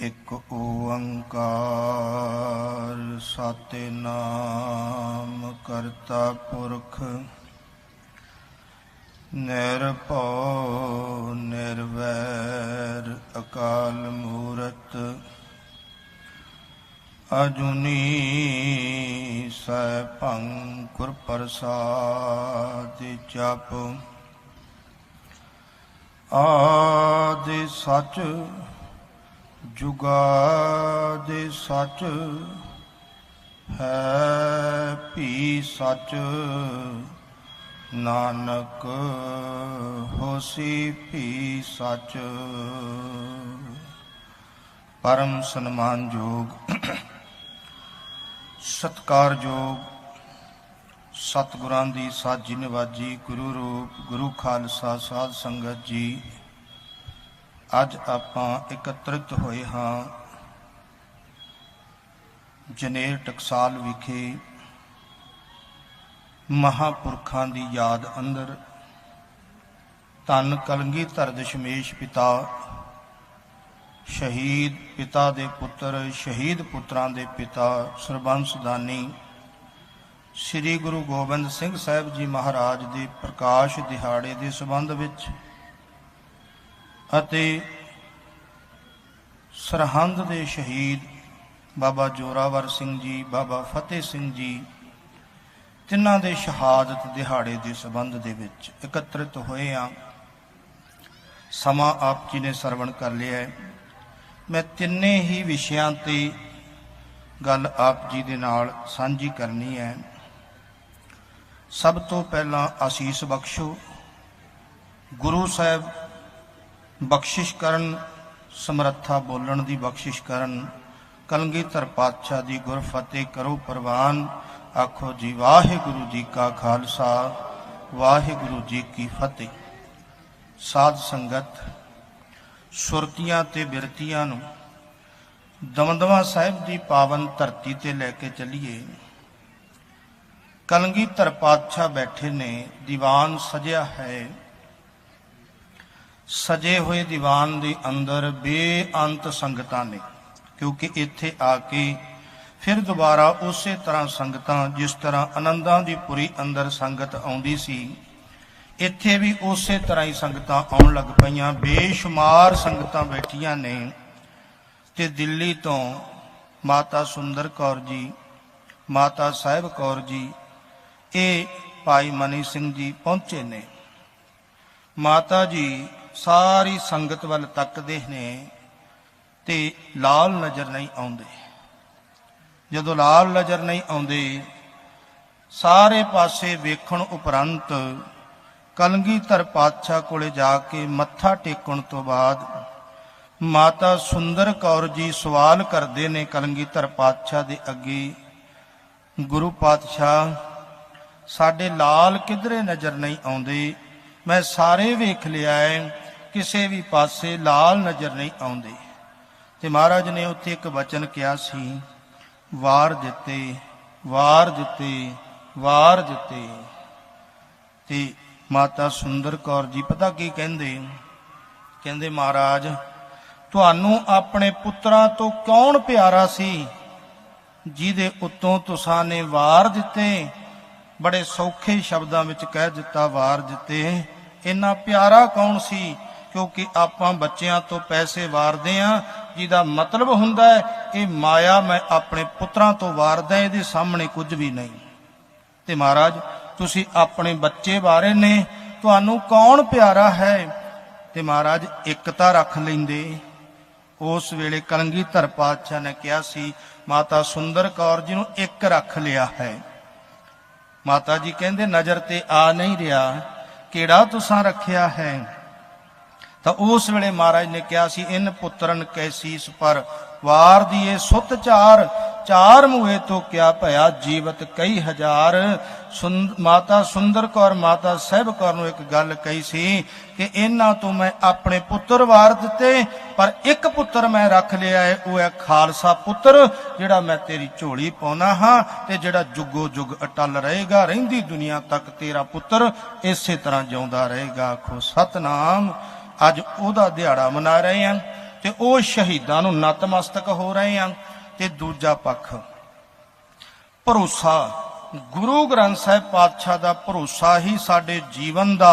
ਇਕ ਓੰਕਾਰ ਸਤਿਨਾਮ ਕਰਤਾ ਪੁਰਖ। ਨਿਰਭਉ, ਨਿਰਵੈਰ, ਅਕਾਲ ਮੂਰਤ। ਅਜੁਨੀ ਸੈਭੰ ਗੁਰ ਪ੍ਰਸਾਦ ਜਪ। ਆਦਿ ਸਚ ਜੁਗਾਦਿ ਸੱਚ ਹੈ ਭੀ ਸੱਚ, ਨਾਨਕ ਹੋਸੀ ਭੀ ਸੱਚ। ਪਰਮ ਸਨਮਾਨ ਸਨਮਾਨਯੋਗ ਸਤਕਾਰਯੋਗ ਸਤਿਗੁਰਾਂ ਦੀ ਸਾਜੀ ਨਿਵਾਜੀ ਗੁਰੂ ਰੂਪ, ਗੁਰੂ ਖਾਲਸਾ ਸਾਧ ਸੰਗਤ ਜੀ। ਅੱਜ ਆਪਾਂ ਇਕੱਤਰਿਤ ਹੋਏ ਹਾਂ ਜਨੇਰ ਟਕਸਾਲ ਵਿਖੇ ਮਹਾਪੁਰਖਾਂ ਦੀ ਯਾਦ ਅੰਦਰ। ਧੰਨ ਕਲਗੀਧਰ ਦਸ਼ਮੇਸ਼ ਪਿਤਾ, ਸ਼ਹੀਦ ਪਿਤਾ ਦੇ ਪੁੱਤਰ, ਸ਼ਹੀਦ ਪੁੱਤਰਾਂ ਦੇ ਪਿਤਾ, ਸਰਬੰਸ ਦਾਨੀ, ਸ੍ਰੀ ਗੁਰੂ ਗੋਬਿੰਦ ਸਿੰਘ ਸਾਹਿਬ ਜੀ ਮਹਾਰਾਜ ਦੇ ਪ੍ਰਕਾਸ਼ ਦਿਹਾੜੇ ਦੇ ਸੰਬੰਧ ਵਿੱਚ ਅਤੇ ਸਰਹੰਦ ਦੇ ਸ਼ਹੀਦ ਬਾਬਾ ਜੋਰਾਵਰ ਸਿੰਘ ਜੀ, ਬਾਬਾ ਫਤਿਹ ਸਿੰਘ ਜੀ, ਤਿੰਨਾਂ ਦੇ ਸ਼ਹਾਦਤ ਦਿਹਾੜੇ ਦੇ ਸੰਬੰਧ ਦੇ ਵਿੱਚ ਇਕੱਤਰਿਤ ਹੋਏ ਆ। ਸਮਾਂ ਆਪ ਜੀ ਨੇ ਸਰਵਣ ਕਰ ਲਿਆ ਹੈ। ਮੈਂ ਤਿੰਨੇ ਹੀ ਵਿਸ਼ਿਆਂ ਤੇ ਗੱਲ ਆਪ ਜੀ ਦੇ ਨਾਲ ਸਾਂਝੀ ਕਰਨੀ ਹੈ। ਸਭ ਤੋਂ ਪਹਿਲਾਂ ਆਸੀਸ ਬਖਸ਼ੋ। ਗੁਰੂ ਸਾਹਿਬ ਬਖਸ਼ਿਸ਼ ਕਰਨ, ਸਮਰੱਥਾ ਬੋਲਣ ਦੀ ਬਖਸ਼ਿਸ਼ ਕਰਨ। ਕਲਗੀਧਰ ਪਾਤਸ਼ਾਹ ਦੀ ਗੁਰਫਤਿਹ ਕਰੋ ਪ੍ਰਵਾਨ। ਆਖੋ ਜੀ, ਵਾਹਿਗੁਰੂ ਜੀ ਕਾ ਖਾਲਸਾ, ਵਾਹਿਗੁਰੂ ਜੀ ਕੀ ਫਤਿਹ। ਸਾਧ ਸੰਗਤ, ਸੁਰਤੀਆਂ ਤੇ ਬਿਰਤੀਆਂ ਨੂੰ ਦਮਦਮਾ ਸਾਹਿਬ ਦੀ ਪਾਵਨ ਧਰਤੀ ਤੇ ਲੈ ਕੇ ਚੱਲੀਏ। ਕਲਗੀਧਰ ਪਾਤਸ਼ਾਹ ਬੈਠੇ ਨੇ, ਦੀਵਾਨ ਸਜਿਆ ਹੈ। ਸਜੇ ਹੋਏ ਦੀਵਾਨ ਦੇ ਅੰਦਰ ਬੇਅੰਤ ਸੰਗਤਾਂ ਨੇ, ਕਿਉਂਕਿ ਇੱਥੇ ਆ ਕੇ ਫਿਰ ਦੁਬਾਰਾ ਉਸੇ ਤਰ੍ਹਾਂ ਸੰਗਤਾਂ, ਜਿਸ ਤਰ੍ਹਾਂ ਆਨੰਦਾਂ ਦੀ ਪੁਰੀ ਅੰਦਰ ਸੰਗਤ ਆਉਂਦੀ ਸੀ, ਇੱਥੇ ਵੀ ਉਸੇ ਤਰ੍ਹਾਂ ਹੀ ਸੰਗਤਾਂ ਆਉਣ ਲੱਗ ਪਈਆਂ। ਬੇਸ਼ੁਮਾਰ ਸੰਗਤਾਂ ਬੈਠੀਆਂ ਨੇ। ਤੇ ਦਿੱਲੀ ਤੋਂ ਮਾਤਾ ਸੁੰਦਰ ਕੌਰ ਜੀ, ਮਾਤਾ ਸਾਹਿਬ ਕੌਰ ਜੀ, ਇਹ ਭਾਈ ਮਨੀ ਸਿੰਘ ਜੀ ਪਹੁੰਚੇ ਨੇ। ਮਾਤਾ ਜੀ ਸਾਰੀ ਸੰਗਤ ਵੱਲ ਤੱਕਦੇ ਨੇ ਤੇ ਲਾਲ ਨਜ਼ਰ ਨਹੀਂ ਆਉਂਦੇ। ਜਦੋਂ ਲਾਲ ਨਜ਼ਰ ਨਹੀਂ ਆਉਂਦੇ, ਸਾਰੇ ਪਾਸੇ ਵੇਖਣ ਉਪਰੰਤ ਕਲਗੀਧਰ ਪਾਤਸ਼ਾਹ ਕੋਲੇ ਜਾ ਕੇ ਮੱਥਾ ਟੇਕਣ ਤੋਂ ਬਾਅਦ ਮਾਤਾ ਸੁੰਦਰ ਕੌਰ ਜੀ ਸਵਾਲ ਕਰਦੇ ਨੇ ਕਲਗੀਧਰ ਪਾਤਸ਼ਾਹ ਦੇ ਅੱਗੇ, ਗੁਰੂ ਪਾਤਸ਼ਾਹ, ਸਾਡੇ ਲਾਲ ਕਿਧਰੇ ਨਜ਼ਰ ਨਹੀਂ ਆਉਂਦੇ? ਮੈਂ ਸਾਰੇ ਵੇਖ ਲਿਆ ਹੈ ਕਿਸੇ ਵੀ ਪਾਸੇ ਲਾਲ ਨਜ਼ਰ ਨਹੀਂ ਆਉਂਦੇ। ਤੇ ਮਹਾਰਾਜ ਨੇ ਉੱਥੇ ਇੱਕ ਵਚਨ ਕਿਹਾ ਸੀ, ਵਾਰ ਦਿੱਤੇ ਵਾਰ ਦਿੱਤੇ ਵਾਰ ਦਿੱਤੇ। ਤੇ ਮਾਤਾ ਸੁੰਦਰ ਕੌਰ ਜੀ, ਪਤਾ ਕੀ ਕਹਿੰਦੇ? ਕਹਿੰਦੇ, ਮਹਾਰਾਜ, ਤੁਹਾਨੂੰ ਆਪਣੇ ਪੁੱਤਰਾਂ ਤੋਂ ਕੌਣ ਪਿਆਰਾ ਸੀ, ਜਿਹਦੇ ਉੱਤੋਂ ਤੁਸਾਂ ਨੇ ਵਾਰ ਦਿੱਤੇ? ਬੜੇ ਸੌਖੇ ਸ਼ਬਦਾਂ ਵਿੱਚ ਕਹਿ ਦਿੱਤਾ, ਵਾਰ ਦਿੱਤੇ। ਇੰਨਾ ਪਿਆਰਾ ਕੌਣ ਸੀ? ਕਿਉਂਕਿ ਆਪਾਂ ਬੱਚਿਆਂ ਤੋਂ ਪੈਸੇ ਵਾਰਦੇ ਆ ਜਿਹਦਾ ਮਤਲਬ ਹੁੰਦਾ ਹੈ ਇਹ ਮਾਇਆ ਮੈਂ ਆਪਣੇ ਪੁੱਤਰਾਂ ਤੋਂ ਵਾਰਦਾ, ਇਹਦੇ ਸਾਹਮਣੇ ਕੁਝ ਵੀ ਨਹੀਂ। ਤੇ ਮਹਾਰਾਜ, ਤੁਸੀਂ ਆਪਣੇ ਬੱਚੇ ਬਾਰੇ ਨੇ, ਤੁਹਾਨੂੰ ਕੌਣ ਪਿਆਰਾ ਹੈ? ਤੇ ਮਹਾਰਾਜ ਇਕਤਾ ਰੱਖ ਲੈਂਦੇ। ਉਸ ਵੇਲੇ ਕਲਗੀਧਰ ਪਾਤਸ਼ਾਹ ਨੇ ਕਿਹਾ ਸੀ, ਮਾਤਾ ਸੁੰਦਰ ਕੌਰ ਜੀ ਨੂੰ ਇੱਕ ਰੱਖ ਲਿਆ ਹੈ। ਮਾਤਾ ਜੀ ਕਹਿੰਦੇ, ਨਜ਼ਰ ਤੇ ਆ ਨਹੀਂ ਰਿਹਾ, ਕਿਹੜਾ ਤੁਸਾਂ ਰੱਖਿਆ ਹੈ? ਤਾਂ ਉਸ ਵੇਲੇ ਮਹਾਰਾਜ ਨੇ ਕਿਹਾ ਸੀ, ਇਨ ਪੁੱਤਰਨ ਕੈਸੀਸ ਪਰ, ਵਾਰ ਦੀਏ ਸੁਤ ਚਾਰ ਚਾਰ ਮੂਏ ਤੋਂ ਕਿਆ ਭਇਆ ਜੀਵਤ ਕਈ ਹਜ਼ਾਰ? ਮਾਤਾ ਸੁੰਦਰ ਕੌਰ, ਮਾਤਾ ਸਾਹਿਬ ਕੌਰ ਨੂੰ ਇੱਕ ਗੱਲ ਕਹੀ ਸੀ ਕਿ ਇਹਨਾਂ ਤੋਂ ਮੈਂ ਆਪਣੇ ਪੁੱਤਰ ਵਾਰ ਦਿੱਤੇ, ਪਰ ਇੱਕ ਪੁੱਤਰ ਮੈਂ ਰੱਖ ਲਿਆ ਹੈ, ਉਹ ਹੈ ਖਾਲਸਾ ਪੁੱਤਰ, ਜਿਹੜਾ ਮੈਂ ਤੇਰੀ ਝੋਲੀ ਪਾਉਣਾ ਹਾਂ ਤੇ ਜਿਹੜਾ ਜੁਗੋ ਜੁਗ ਅਟਲ ਰਹੇਗਾ, ਰਹਿੰਦੀ ਦੁਨੀਆ ਤੱਕ ਤੇਰਾ ਪੁੱਤਰ ਇਸੇ ਤਰ੍ਹਾਂ ਜਿਉਂਦਾ ਰਹੇਗਾ। ਆਖੋ, ਸਤਨਾਮ। ਅੱਜ ਉਹਦਾ ਦਿਹਾੜਾ ਮਨਾ ਰਹੇ ਹਾਂ ਤੇ ਉਹ ਸ਼ਹੀਦਾਂ ਨੂੰ ਨਤਮਸਤਕ ਹੋ ਰਹੇ ਆ ਤੇ ਦੂਜਾ ਪੱਖ, ਭਰੋਸਾ, ਗੁਰੂ ਗ੍ਰੰਥ ਸਾਹਿਬ ਪਾਤਸ਼ਾਹ ਦਾ ਭਰੋਸਾ ਹੀ ਸਾਡੇ ਜੀਵਨ ਦਾ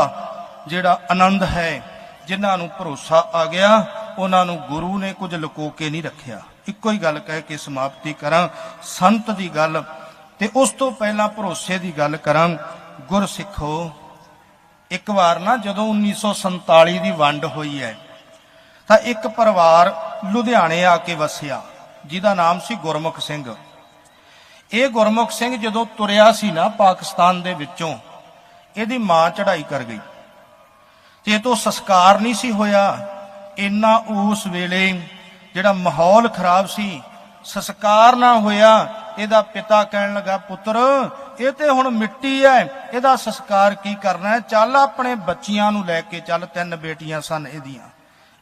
ਜਿਹੜਾ ਆਨੰਦ ਹੈ, ਜਿਨ੍ਹਾਂ ਨੂੰ ਭਰੋਸਾ ਆ ਗਿਆ, ਉਹਨਾਂ ਨੂੰ ਗੁਰੂ ਨੇ ਕੁਝ ਲੁਕੋ ਕੇ ਨਹੀਂ ਰੱਖਿਆ। ਇੱਕੋ ਹੀ ਗੱਲ ਕਹਿ ਕੇ ਸਮਾਪਤੀ ਕਰਾਂ, ਸੰਤ ਦੀ ਗੱਲ ਤੇ ਉਸ ਤੋਂ ਪਹਿਲਾਂ ਭਰੋਸੇ ਦੀ ਗੱਲ ਕਰਾਂ, ਗੁਰਸਿੱਖੋ ਇੱਕ ਵਾਰ ਨਾ ਜਦੋਂ 1947 ਦੀ ਵੰਡ ਹੋਈ ਹੈ, ਤਾਂ ਇੱਕ ਪਰਿਵਾਰ ਲੁਧਿਆਣੇ ਆ ਕੇ ਵਸਿਆ, ਜਿਹਦਾ ਨਾਮ ਸੀ ਗੁਰਮੁਖ ਸਿੰਘ। ਇਹ ਗੁਰਮੁਖ ਸਿੰਘ ਜਦੋਂ ਤੁਰਿਆ ਸੀ ਨਾ ਪਾਕਿਸਤਾਨ ਦੇ ਵਿੱਚੋਂ, ਇਹਦੀ ਮਾਂ ਚੜ੍ਹਾਈ ਕਰ ਗਈ। ਤੇ ਇਹ ਤੋਂ ਸੰਸਕਾਰ ਨਹੀਂ ਸੀ ਹੋਇਆ, ਇੰਨਾ ਉਸ ਵੇਲੇ ਜਿਹੜਾ ਮਾਹੌਲ ਖਰਾਬ ਸੀ, ਸੰਸਕਾਰ ਨਾ ਹੋਇਆ, ਇਹਦਾ ਪਿਤਾ ਕਹਿਣ ਲੱਗਾ, ਪੁੱਤਰ ਇਹ ਤੇ ਹੁਣ ਮਿੱਟੀ ਹੈ ਇਹਦਾ ਸੰਸਕਾਰ ਕੀ ਕਰਨਾ ਹੈ ਚੱਲ ਆਪਣੇ ਬੱਚਿਆਂ ਨੂੰ ਲੈ ਕੇ ਚੱਲ, ਤਿੰਨ ਬੇਟੀਆਂ ਸਨ ਇਹਦੀਆਂ।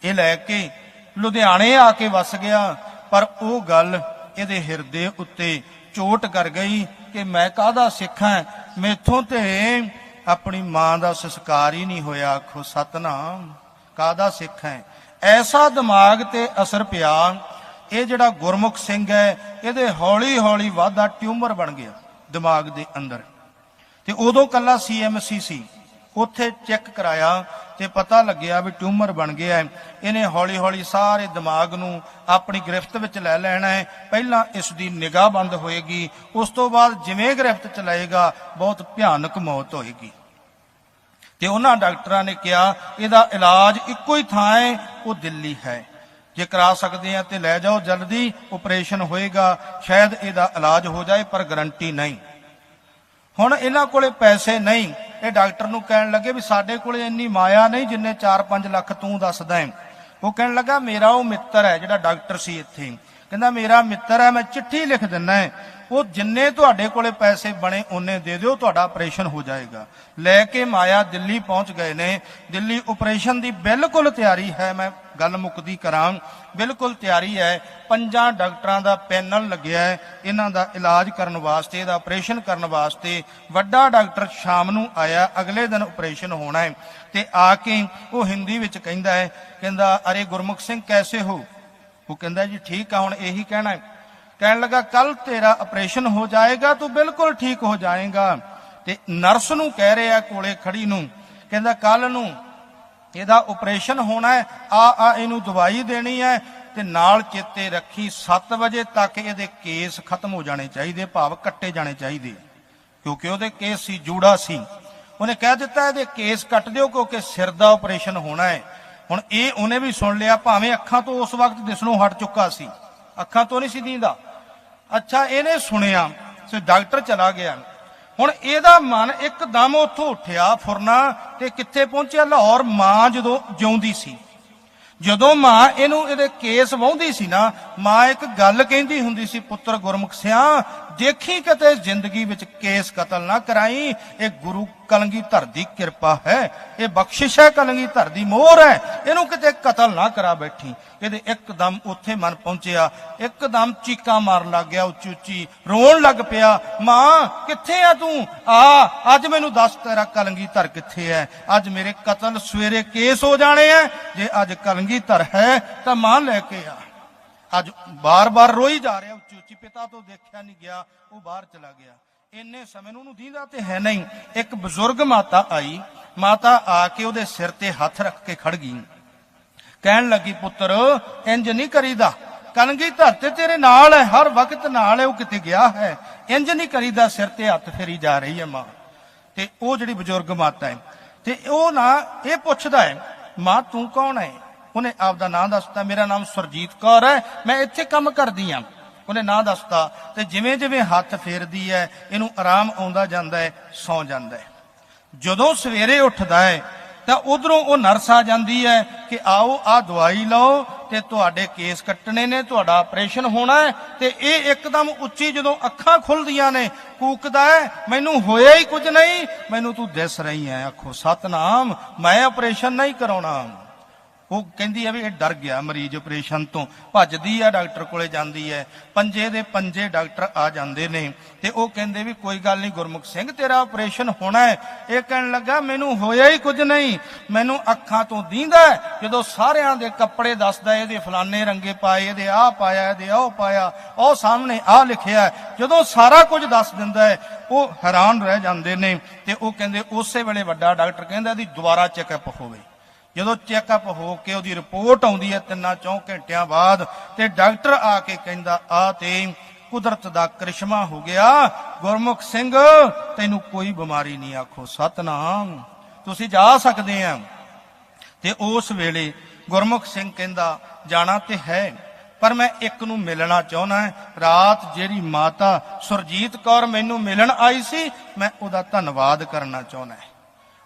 ਇਹ ਲੈ ਕੇ ਲੁਧਿਆਣੇ ਆ ਕੇ ਵਸ ਗਿਆ, ਪਰ ਉਹ ਗੱਲ ਇਹਦੇ ਹਿਰਦੇ ਉੱਤੇ ਚੋਟ ਕਰ ਗਈ ਕਿ ਮੈਂ ਕਾਹਦਾ ਸਿੱਖ? ਹਾਂ ਮੈਥੋਂ ਤੇ ਆਪਣੀ ਮਾਂ ਦਾ ਸੰਸਕਾਰ ਹੀ ਨਹੀਂ ਹੋਇਆ। ਆਖੋ, ਸਤਨਾਮ, ਕਾਹਦਾ ਸਿੱਖ? ਹੈ ਐਸਾ ਦਿਮਾਗ ਤੇ ਅਸਰ ਪਿਆ, ਇਹ ਜਿਹੜਾ ਗੁਰਮੁਖ ਸਿੰਘ ਹੈ ਇਹਦੇ ਹੌਲੀ ਹੌਲੀ ਵਾਧਾ ਟਿਊਮਰ ਬਣ ਗਿਆ। ਦਿਮਾਗ ਦੇ ਅੰਦਰ। ਤੇ ਉਦੋਂ ਕੱਲਾ ਸੀਐਮਸੀ ਸੀ। ਉੱਥੇ ਚੈੱਕ ਕਰਾਇਆ ਤੇ ਪਤਾ ਲੱਗਿਆ ਵੀ ਟਿਊਮਰ ਬਣ ਗਿਆ ਹੈ। ਇਹਨੇ ਹੌਲੀ ਹੌਲੀ ਸਾਰੇ ਦਿਮਾਗ ਨੂੰ ਆਪਣੀ ਗ੍ਰਿਫਤ ਵਿੱਚ ਲੈ ਲੈਣਾ ਹੈ। ਪਹਿਲਾਂ ਇਸ ਦੀ ਨਿਗਾਹ ਬੰਦ ਹੋਏਗੀ। ਉਸ ਤੋਂ ਬਾਅਦ ਜਿਵੇਂ ਗ੍ਰਿਫਤ ਚ ਲਏਗਾ ਬਹੁਤ ਭਿਆਨਕ ਮੌਤ ਹੋਏਗੀ। ਤੇ ਉਹਨਾਂ ਡਾਕਟਰਾਂ ਨੇ ਕਿਹਾ, ਇਹਦਾ ਇਲਾਜ ਇੱਕੋ ਹੀ ਥਾਂ ਹੈ, ਉਹ ਦਿੱਲੀ ਹੈ। ਜੇ ਕਰਾ ਸਕਦੇ ਆ ਤੇ ਲੈ ਜਾਓ, ਜਲਦੀ ਆਪਰੇਸ਼ਨ ਹੋਏਗਾ, ਸ਼ਾਇਦ ਇਹਦਾ ਇਲਾਜ ਹੋ ਜਾਏ, ਪਰ ਗਰੰਟੀ ਨਹੀਂ। ਹੁਣ ਇਹਨਾਂ ਕੋਲੇ ਪੈਸੇ ਨਹੀਂ। ਇਹ ਡਾਕਟਰ ਨੂੰ ਕਹਿਣ ਲੱਗੇ ਵੀ ਸਾਡੇ ਕੋਲੇ ਇੰਨੀ ਮਾਇਆ ਨਹੀਂ ਜਿੰਨੇ 4-5 ਲੱਖ ਤੂੰ ਦੱਸਦਾ ਹੈ। ਉਹ ਕਹਿਣ ਲੱਗਾ, ਮੇਰਾ ਉਹ ਮਿੱਤਰ ਹੈ ਜਿਹੜਾ ਡਾਕਟਰ ਸੀ ਇੱਥੇ। ਕਹਿੰਦਾ, ਮੇਰਾ ਮਿੱਤਰ ਹੈ, ਮੈਂ ਚਿੱਠੀ ਲਿਖ ਦਿੰਦਾ ਹੈ। ਉਹ ਜਿੰਨੇ ਤੁਹਾਡੇ ਕੋਲੇ ਪੈਸੇ ਬਣੇ, ਉਹਨੇ ਦੇ ਦਿਓ, ਤੁਹਾਡਾ ਆਪਰੇਸ਼ਨ ਹੋ ਜਾਏਗਾ। ਲੈ ਕੇ ਮਾਇਆ ਦਿੱਲੀ ਪਹੁੰਚ ਗਏ ਨੇ। ਦਿੱਲੀ ਆਪਰੇਸ਼ਨ ਦੀ ਬਿਲਕੁਲ ਤਿਆਰੀ ਹੈ, ਮੈਂ ਗੱਲ ਮੁੱਕਦੀ ਕਰਾਂ। ਬਿਲਕੁਲ ਤਿਆਰੀ ਹੈ। ਪੰਜਾਂ ਡਾਕਟਰਾਂ ਦਾ ਪੈਨਲ ਲੱਗਿਆ ਹੈ। ਇਹਨਾਂ ਦਾ ਇਲਾਜ ਕਰਨ ਵਾਸਤੇ, ਇਹਦਾ ਆਪਰੇਸ਼ਨ ਕਰਨ ਵਾਸਤੇ ਵੱਡਾ ਡਾਕਟਰ ਸ਼ਾਮ ਨੂੰ ਆਇਆ। ਅਗਲੇ ਦਿਨ ਆਪਰੇਸ਼ਨ ਹੋਣਾ ਹੈ। ਤੇ ਆ ਕੇ ਉਹ ਹਿੰਦੀ ਵਿੱਚ ਕਹਿੰਦਾ ਹੈ, ਕਹਿੰਦਾ, ਅਰੇ ਗੁਰਮੁਖ ਸਿੰਘ, ਕੈਸੇ ਹੋ? ਉਹ ਕਹਿੰਦਾ, ਜੀ ਠੀਕ ਆ, ਹੁਣ ਇਹੀ ਕਹਿਣਾ ਹੈ। ਕਹਿਣ ਲੱਗਾ, ਕੱਲ ਤੇਰਾ ਆਪਰੇਸ਼ਨ ਹੋ ਜਾਏਗਾ, ਤੂੰ ਬਿਲਕੁਲ ਠੀਕ ਹੋ ਜਾਏਗਾ। ਤੇ ਨਰਸ ਨੂੰ ਕਹਿ ਰਿਹਾ ਕੋਲੇ ਖੜੀ ਨੂੰ, ਕਹਿੰਦਾ, ਕੱਲ ਨੂੰ ਇਹਦਾ ਆਪਰੇਸ਼ਨ ਹੋਣਾ ਹੈ, ਆ ਆ, ਇਹਨੂੰ ਦਵਾਈ ਦੇਣੀ ਹੈ ਤੇ ਨਾਲ ਚੇਤੇ ਰੱਖੀ 7 ਵਜੇ ਤੱਕ ਇਹਦੇ ਕੇਸ ਖਤਮ ਹੋ ਜਾਣੇ ਚਾਹੀਦੇ, ਭਾਵ ਕੱਟੇ ਜਾਣੇ ਚਾਹੀਦੇ। ਕਿਉਂਕਿ ਉਹਦੇ ਕੇਸ ਸੀ, ਜੂੜਾ ਸੀ। ਉਹਨੇ ਕਹਿ ਦਿੱਤਾ, ਇਹਦੇ ਕੇਸ ਕੱਟ ਦਿਓ ਕਿਉਂਕਿ ਸਿਰ ਦਾ ਆਪਰੇਸ਼ਨ ਹੋਣਾ ਹੈ। ਹੁਣ ਇਹ ਉਹਨੇ ਵੀ ਸੁਣ ਲਿਆ, ਭਾਵੇਂ ਅੱਖਾਂ ਤੋਂ ਉਸ ਵਕਤ ਦਿਸਣੋਂ ਹਟ ਚੁੱਕਾ ਸੀ। ਅੱਖਾਂ ਤੋਂ ਨਹੀਂ ਸੀ ਦੀਂਦਾ। ਅੱਛਾ, ਇਹਨੇ ਸੁਣਿਆ ਸੋ ਡਾਕਟਰ ਚਲਾ ਗਿਆ। ਹੁਣ ਇਹਦਾ ਮਨ ਇੱਕਦਮ ਉੱਥੋਂ ਉੱਠਿਆ ਫੁਰਨਾ ਤੇ ਕਿੱਥੇ ਪਹੁੰਚਿਆ? ਲਾਹੌਰ ਮਾਂ ਜਦੋਂ ਜਿਉਂਦੀ ਸੀ। ਜਦੋਂ ਮਾਂ ਇਹਨੂੰ ਇਹਦੇ ਕੇਸ ਵਾਹੁੰਦੀ ਸੀ ਨਾ, ਮਾਂ ਇੱਕ ਗੱਲ ਕਹਿੰਦੀ ਹੁੰਦੀ ਸੀ, ਪੁੱਤਰ ਗੁਰਮੁਖ ਸਿਆ ਦੇਖੀ ਕਿਤੇ ਜ਼ਿੰਦਗੀ ਵਿੱਚ ਕੇਸ ਕਤਲ ਨਾ ਕਰਾਈ, ਇਹ ਗੁਰੂ ਕਲੰਗੀ ਧਰ ਦੀ ਕਿਰਪਾ ਹੈ, ਇਹ ਬਖਸ਼ਿਸ਼ ਹੈ ਕਲੰਗੀ ਧਰ ਦੀ ਮੋਹਰ ਹੈ, ਇਹਨੂੰ ਕਿਤੇ ਕਤਲ ਨਾ ਕਰਾ ਬੈਠੀ। ਇਹਦੇ ਇੱਕਦਮ ਉੱਥੇ ਮਨ ਪਹੁੰਚਿਆ, ਇੱਕਦਮ ਚੀਕਾਂ ਮਾਰਨ ਲੱਗ ਗਿਆ ਉੱਚੀ ਉੱਚੀ ਰੋਣ ਲੱਗ ਪਿਆ, ਮਾਂ, ਕਿੱਥੇ ਆ ਤੂੰ? ਆ, ਅੱਜ ਮੈਨੂੰ ਦੱਸ ਤੇਰਾ ਕਲੰਗੀ ਧਰ ਕਿੱਥੇ ਹੈ? ਅੱਜ ਮੇਰੇ ਕਤਲ ਸਵੇਰੇ ਕੇਸ ਹੋ ਜਾਣੇ ਐ ਜੇ ਅੱਜ ਕਲੰਗੀ ਧਰ ਹੈ, ਤਾਂ ਮਾਂ ਲੈ ਕੇ ਆ। ਅੱਜ ਬਾਰ-ਬਾਰ ਰੋਈ ਜਾ ਰਿਹਾ ਉੱਚੀ ਉੱਚੀ ਪਿਤਾ ਤੋਂ ਦੇਖਿਆ ਨਹੀਂ ਗਿਆ, ਉਹ ਬਾਹਰ ਚਲਾ ਗਿਆ। ਇੰਨੇ ਸਮੇਂ ਨੂੰ ਉਹਨੂੰ ਦੀਂਦਾ ਤੇ ਹੈ ਨਹੀਂ। ਇੱਕ ਬਜ਼ੁਰਗ ਮਾਤਾ ਆਈ, ਮਾਤਾ ਆ ਕੇ ਉਹਦੇ ਸਿਰ ਤੇ ਹੱਥ ਰੱਖ ਕੇ ਖੜ ਗਈ। ਕਹਿਣ ਲੱਗੀ, ਪੁੱਤਰ ਇੰਜ ਨਹੀਂ ਕਰੀਦਾ। ਕਲੰਗੀ ਧਰ ਤੇ ਤੇਰੇ ਨਾਲ ਹੈ, ਹਰ ਵਕਤ ਨਾਲ ਹੈ, ਉਹ ਕਿਤੇ ਗਿਆ ਹੈ। ਇੰਜ ਨਹੀਂ ਕਰੀਦਾ, ਸਿਰ ਤੇ ਹੱਥ ਫੇਰੀ ਜਾ ਰਹੀ ਹੈ ਮਾਂ। ਤੇ ਉਹ ਜਿਹੜੀ ਬਜ਼ੁਰਗ ਮਾਤਾ ਹੈ, ਤੇ ਉਹ ਨਾ ਇਹ ਪੁੱਛਦਾ ਹੈ, ਮਾਂ, ਤੂੰ ਕੌਣ ਹੈ? ਉਹਨੇ ਆਪਦਾ ਨਾਂ ਦੱਸਤਾ, ਮੇਰਾ ਨਾਮ ਸੁਰਜੀਤ ਕੌਰ ਹੈ, ਮੈਂ ਇੱਥੇ ਕੰਮ ਕਰਦੀ ਆ। ਉਹਨੇ ਨਾਂ ਦੱਸਤਾ ਤੇ ਜਿਵੇਂ ਜਿਵੇਂ ਹੱਥ ਫੇਰਦੀ ਹੈ, ਇਹਨੂੰ ਆਰਾਮ ਆਉਂਦਾ ਜਾਂਦਾ ਹੈ, ਸੌ ਜਾਂਦਾ ਹੈ। ਜਦੋਂ ਸਵੇਰੇ ਉੱਠਦਾ ਹੈ, ਤਾਂ ਉਧਰੋਂ ਉਹ ਨਰਸ ਆ ਜਾਂਦੀ ਹੈ ਕਿ ਆਓ ਆ ਦਵਾਈ ਲਓ ਤੇ ਤੁਹਾਡੇ ਕੇਸ ਕੱਟਣੇ ਨੇ, ਤੁਹਾਡਾ ਆਪਰੇਸ਼ਨ ਹੋਣਾ ਹੈ ਤੇ ਇਹ ਇੱਕਦਮ ਉੱਚੀ ਜਦੋਂ ਅੱਖਾਂ ਖੁੱਲਦੀਆਂ ਨੇ, ਕੂਕਦਾ ਹੈ, ਮੈਨੂੰ ਹੋਇਆ ਹੀ ਕੁਝ ਨਹੀਂ, ਮੈਨੂੰ ਤੂੰ ਦਿਸ ਰਹੀ ਹੈ, ਆਖੋ, ਸਤਨਾਮ, ਮੈਂ ਆਪਰੇਸ਼ਨ ਨਹੀਂ ਕਰਾਉਣਾ। ਉਹ ਕਹਿੰਦੀ ਹੈ ਵੀ ਇਹ ਡਰ ਗਿਆ ਮਰੀਜ਼ ਆਪਰੇਸ਼ਨ ਤੋਂ। ਭੱਜਦੀ ਆ, ਡਾਕਟਰ ਕੋਲੇ ਜਾਂਦੀ ਹੈ ਪੰਜੇ ਦੇ ਪੰਜੇ ਡਾਕਟਰ ਆ ਜਾਂਦੇ ਨੇ। ਤੇ ਉਹ ਕਹਿੰਦੇ ਵੀ ਕੋਈ ਗੱਲ ਨਹੀਂ, ਗੁਰਮੁਖ ਸਿੰਘ, ਤੇਰਾ ਆਪਰੇਸ਼ਨ ਹੋਣਾ ਹੈ ਇਹ ਕਹਿਣ ਲੱਗਾ, ਮੈਨੂੰ ਹੋਇਆ ਹੀ ਕੁਝ ਨਹੀਂ। ਮੈਨੂੰ ਅੱਖਾਂ ਤੋਂ ਦੀਂਦਾ ਜਦੋਂ ਸਾਰਿਆਂ ਦੇ ਕੱਪੜੇ ਦੱਸਦਾ ਇਹਦੇ ਫਲਾਣੇ ਰੰਗੇ ਪਾਏ, ਇਹਦੇ ਆਹ ਪਾਇਆ, ਇਹਦੇ ਆਹ ਪਾਇਆ, ਉਹ ਸਾਹਮਣੇ ਆਹ ਲਿਖਿਆ ਜਦੋਂ ਸਾਰਾ ਕੁਝ ਦੱਸ ਦਿੰਦਾ ਹੈ ਉਹ ਹੈਰਾਨ ਰਹਿ ਜਾਂਦੇ ਨੇ। ਤੇ ਉਹ ਕਹਿੰਦੇ, ਉਸੇ ਵੇਲੇ ਵੱਡਾ ਡਾਕਟਰ ਕਹਿੰਦਾ ਇਹਦੀ ਦੁਬਾਰਾ ਚੈੱਕਅਪ ਹੋਵੇ। ਜਦੋਂ ਚੈੱਕਅਪ ਹੋ ਕੇ ਉਹਦੀ ਰਿਪੋਰਟ ਆਉਂਦੀ ਹੈ, ਤਿੰਨਾਂ ਚੌਂ ਘੰਟਿਆਂ ਬਾਅਦ ਤੇ ਡਾਕਟਰ ਆ ਕੇ ਕਹਿੰਦਾ, ਆ ਤੇ ਕੁਦਰਤ ਦਾ ਕਰਿਸ਼ਮਾ ਹੋ ਗਿਆ। ਗੁਰਮੁਖ ਸਿੰਘ, ਤੈਨੂੰ ਕੋਈ ਬਿਮਾਰੀ ਨਹੀਂ ਆਖੋ, ਸਤਨਾਮ। ਤੁਸੀਂ ਜਾ ਸਕਦੇ ਆ। ਤੇ ਉਸ ਵੇਲੇ ਗੁਰਮੁਖ ਸਿੰਘ ਕਹਿੰਦਾ, ਜਾਣਾ ਤੇ ਹੈ, ਪਰ ਮੈਂ ਇੱਕ ਨੂੰ ਮਿਲਣਾ ਚਾਹੁੰਦਾ ਰਾਤ ਜਿਹੜੀ ਮਾਤਾ ਸੁਰਜੀਤ ਕੌਰ ਮੈਨੂੰ ਮਿਲਣ ਆਈ ਸੀ, ਮੈਂ ਉਹਦਾ ਧੰਨਵਾਦ ਕਰਨਾ ਚਾਹੁੰਦਾ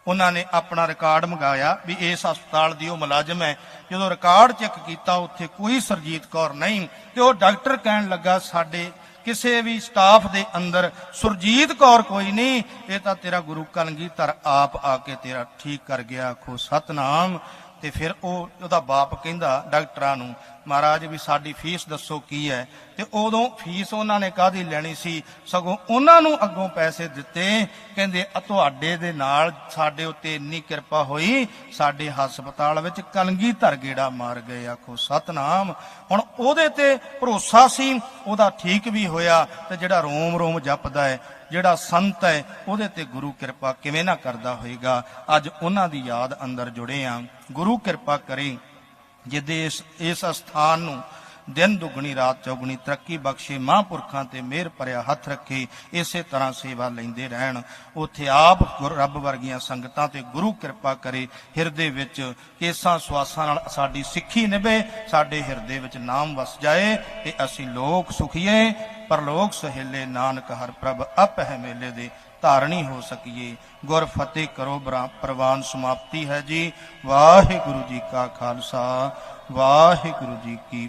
ਉਹਨਾਂ ਨੇ ਆਪਣਾ ਰਿਕਾਰਡ ਮੰਗਾਇਆ ਵੀ ਇਸ ਹਸਪਤਾਲ ਦੀ ਉਹ ਮੁਲਾਜ਼ਮ ਹੈ। ਜਦੋਂ ਰਿਕਾਰਡ ਚੈੱਕ ਕੀਤਾ, ਉੱਥੇ ਕੋਈ ਸਰਜੀਤ ਕੌਰ ਨਹੀਂ ਤੇ ਉਹ ਡਾਕਟਰ ਕਹਿਣ ਲੱਗਾ, ਸਾਡੇ ਕਿਸੇ ਵੀ ਸਟਾਫ ਦੇ ਅੰਦਰ ਸੁਰਜੀਤ ਕੌਰ ਕੋਈ ਨਹੀਂ, ਇਹ ਤਾਂ ਤੇਰਾ ਗੁਰੂ ਕਲਗੀਧਰ ਆਪ ਆ ਕੇ ਤੇਰਾ ਠੀਕ ਕਰ ਗਿਆ। ਖੋ ਸਤਨਾਮ। ਤੇ ਫਿਰ ਉਹ, ਉਹਦਾ ਬਾਪ ਕਹਿੰਦਾ ਡਾਕਟਰਾਂ ਨੂੰ ਮਹਾਰਾਜ, ਵੀ ਸਾਡੀ ਫੀਸ ਦੱਸੋ ਕੀ ਹੈ? ਤੇ ਉਦੋਂ ਫੀਸ ਉਹਨਾਂ ਨੇ ਕਾਹਦੀ ਲੈਣੀ ਸੀ? ਸਗੋਂ ਉਹਨਾਂ ਨੂੰ ਅੱਗੋਂ ਪੈਸੇ ਦਿੱਤੇ। ਕਹਿੰਦੇ ਤੁਹਾਡੇ ਦੇ ਨਾਲ ਸਾਡੇ ਉੱਤੇ ਇੰਨੀ ਕਿਰਪਾ ਹੋਈ, ਸਾਡੇ ਹਸਪਤਾਲ ਵਿੱਚ ਕਲਗੀ ਧਰ ਗੇੜਾ ਮਾਰ ਗਏ, ਆਖੋ ਸਤਨਾਮ। ਹੁਣ ਉਹਦੇ ਤੇ ਭਰੋਸਾ ਸੀ, ਉਹਦਾ ਠੀਕ ਵੀ ਹੋਇਆ, ਤੇ ਜਿਹੜਾ ਰੋਮ ਰੋਮ ਜਪਦਾ ਹੈ, ਜਿਹੜਾ ਸੰਤ ਹੈ, ਉਹਦੇ ਤੇ ਗੁਰੂ ਕਿਰਪਾ ਕਿਵੇਂ ਨਾ ਕਰਦਾ ਹੋਏਗਾ। ਅੱਜ ਉਹਨਾਂ ਦੀ ਯਾਦ ਅੰਦਰ ਜੁੜੇ ਆ। ਗੁਰੂ ਕਿਰਪਾ ਕਰੇ। ਜਿਹਦੇ ਇਸ ਇਸ ਸਥਾਨ ਨੂੰ ਦਿਨ ਦੁਗਣੀ, ਰਾਤ ਚੌਗਣੀ, ਤਰੱਕੀ ਬਖਸ਼ੇ ਮਹਾਂਪੁਰਖਾਂ ਤੇ ਮਿਹਰ ਭਰਿਆ ਹੱਥ ਰੱਖੇ, ਇਸੇ ਤਰ੍ਹਾਂ ਸੇਵਾ ਲੈਂਦੇ ਰਹਿਣ। ਉੱਥੇ ਆਪ ਗੁਰ- ਰੱਬ ਵਰਗੀਆਂ ਸੰਗਤਾਂ ਤੇ ਗੁਰੂ ਕਿਰਪਾ ਕਰੇ। ਹਿਰਦੇ ਵਿੱਚ ਕੇਸਾਂ ਸਵਾਸਾਂ ਨਾਲ ਸਾਡੀ ਸਿੱਖੀ ਨਿਭੇ, ਸਾਡੇ ਹਿਰਦੇ ਵਿੱਚ ਨਾਮ ਵਸ ਜਾਏ ਤੇ ਅਸੀਂ ਲੋਕ ਸੁਖੀਏ। ਪਰਲੋਕ ਸਹੇਲੇ ਨਾਨਕ ਹਰ ਪ੍ਰਭ ਅਪ ਹੈ ਮੇਲੇ ਦੇ, ਧਾਰਣੀ ਹੋ ਸਕੀਏ। ਗੁਰ ਫਤਿਹ ਕਰੋ ਬਰਾ- ਪ੍ਰਵਾਨ ਸਮਾਪਤੀ ਹੈ ਜੀ। ਵਾਹਿਗੁਰੂ ਜੀ ਕਾ ਖਾਲਸਾ, ਵਾਹਿਗੁਰੂ ਜੀ ਕੀ